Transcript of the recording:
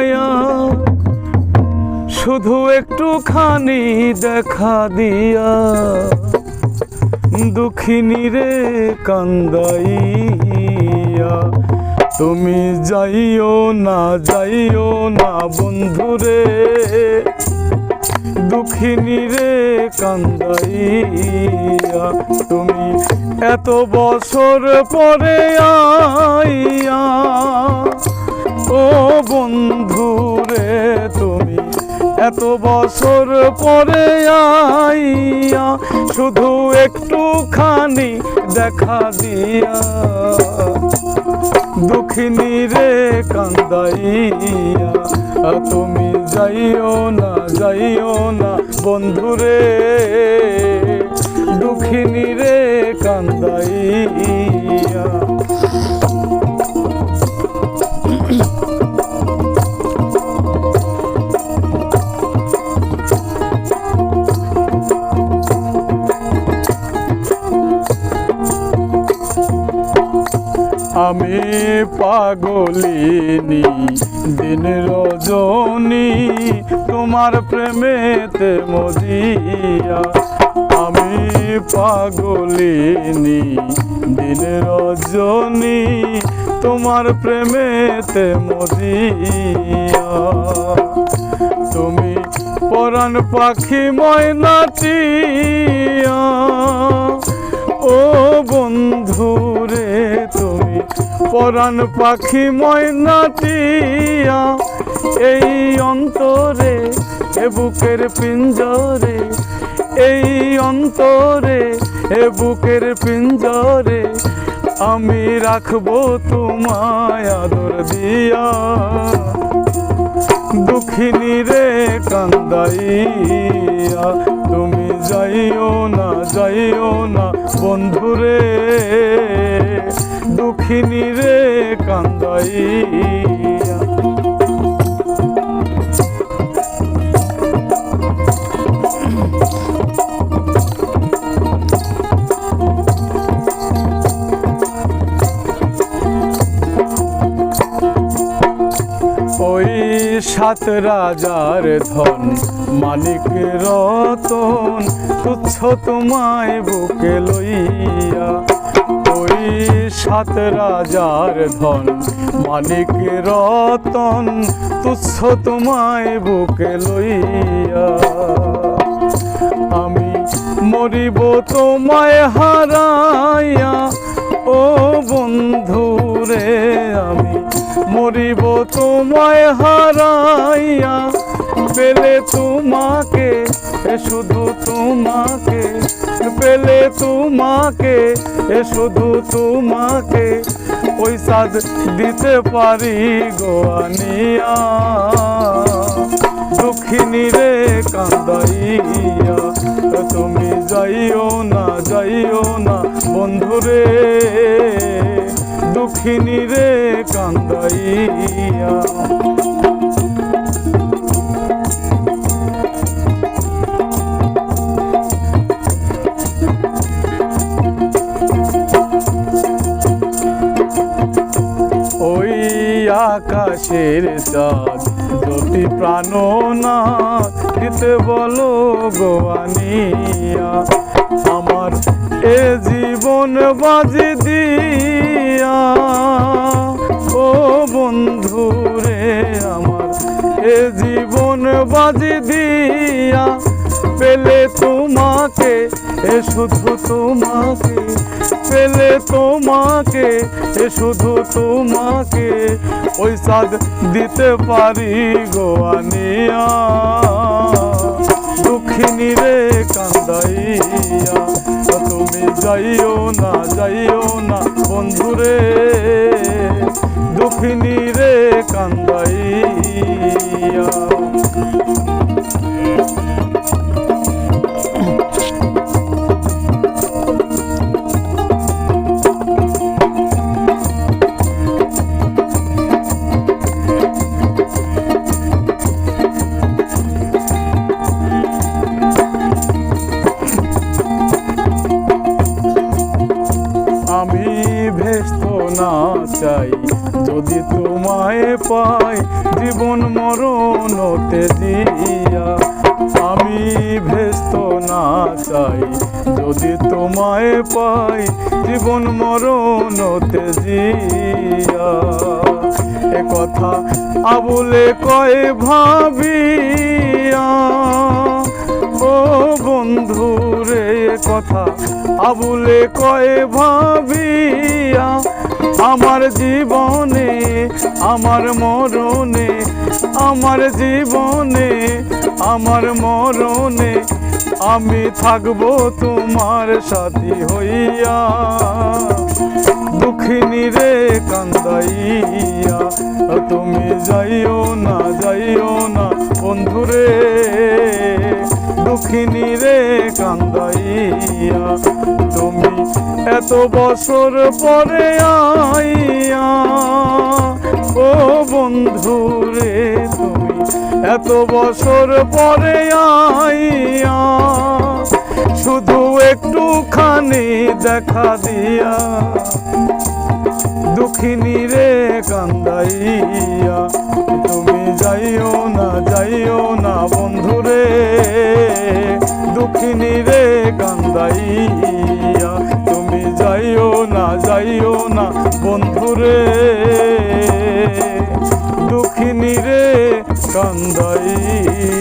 মায়া শুধু একটুখানি দেখা দিয়া। দুঃখিনী রে কান্দাইয়া, তুমি যাইও না যাইও না বন্ধুরে দুঃখিনী রে কান্দাইয়া, তুমি এত বছর পরে আইয়া ও বন্ধু রে তুমি, এত বছর পরে আইয়া শুধু একটুখানি দেখা দিয়া। দুঃখিনী রে কান্দাইয়া, তুমি যাইও না যাইও না বন্ধুরে দুঃখিনী রে কান্দাইয়া। পাগলিনী, দিন রজনী, তোমার প্রেমেতে মজিয়া। আমি পাগলিনী, দিন রজনী, তোমার প্রেমেতে মজিয়া। তুমি পরাণ পাখি ময়নাটিয়া। ও বন্ধুরে তুমি পরাণ পাখি ময়নাটিয়া এই অন্তরে এ বুকের পিঞ্জরে, এই অন্তরে এ বুকের পিঞ্জরে আমি রাখব তোমায় আদর দিয়া। দুঃখিনী রে কান্দাইয়া তুমি যাইও না যাইও না বন্ধুরে দুঃখিনী রে কান্দাইয়া সাত রাজার ধন। মালিক রতন, তুচ্ছ তোমায় বুকে লইয়া। ওই সাত রাজার ধন মালিক রতন, তুচ্ছ তোমায় বুকে লইয়া। আমি মরিব তোমায় হারাইয়া, ও বন্ধুরে আমি মরিব তোমায় হারাইয়া, পেলে তোমাকে, এ শুধু তোমাকে, পেলে তোমাকে, এ শুধু তোমাকে, ওই দিতে পারি গোয়ানিয়া দুঃখিনী রে কান্দাইয়া তুমি যাইও না যাইও না, বন্ধুরে। দুঃখিনী রে কান্দাইয়া। ওই আকাশের চাঁদ জ্যোতি প্রাণনা দিতে বলো গোয়ানিয়া। আমার এ জীবন বাজি দিয়া জীবন বাজি দিয়া পেলে তোমাকে, এ শুধু তোমাকে, পেলে তোমাকে, এ শুধু তোমাকে, ওই সাদ দিতে পারি গোয়ানিয়া দুঃখিনী রে কান্দাইয়া, তুমি যাইও না যাইও না বন্ধুরে। কান্দাইয়া। চাই যদি তোমায় পাই, জীবন মরণ দিয়া। আমি ভেস্ত না চাই, যদি তোমায় পাই, জীবন মরণ জিয়া এ কথা আবুলে কয় ভাবিয়া। ও বন্ধু রে কথা আবুলে কয় ভাবিয়া। আমার জীবনে, আমার মরণে, আমার জীবনে, আমার মরণে আমি থাকব তোমার সাথী হইয়া। দুঃখিনী রে কান্দাইয়া, তুমি যাইও না যাইও না, বন্ধুরে। দুঃখিনী রে কান্দাইয়া, তুমি এত বছর পরে আইয়া। ও বন্ধু রে, তুমি এত বছর পরে আইয়া। শুধু একটুখানি দেখা দিয়া। দুঃখিনী রে কান্দাইয়া, তুমি যাইও না যাইও না বন্ধুরে দুঃখিনী রে কান্দাইয়া। তুমি যাইও না যাইও না বন্ধুরে। দুঃখিনী রে কান্দাইয়া।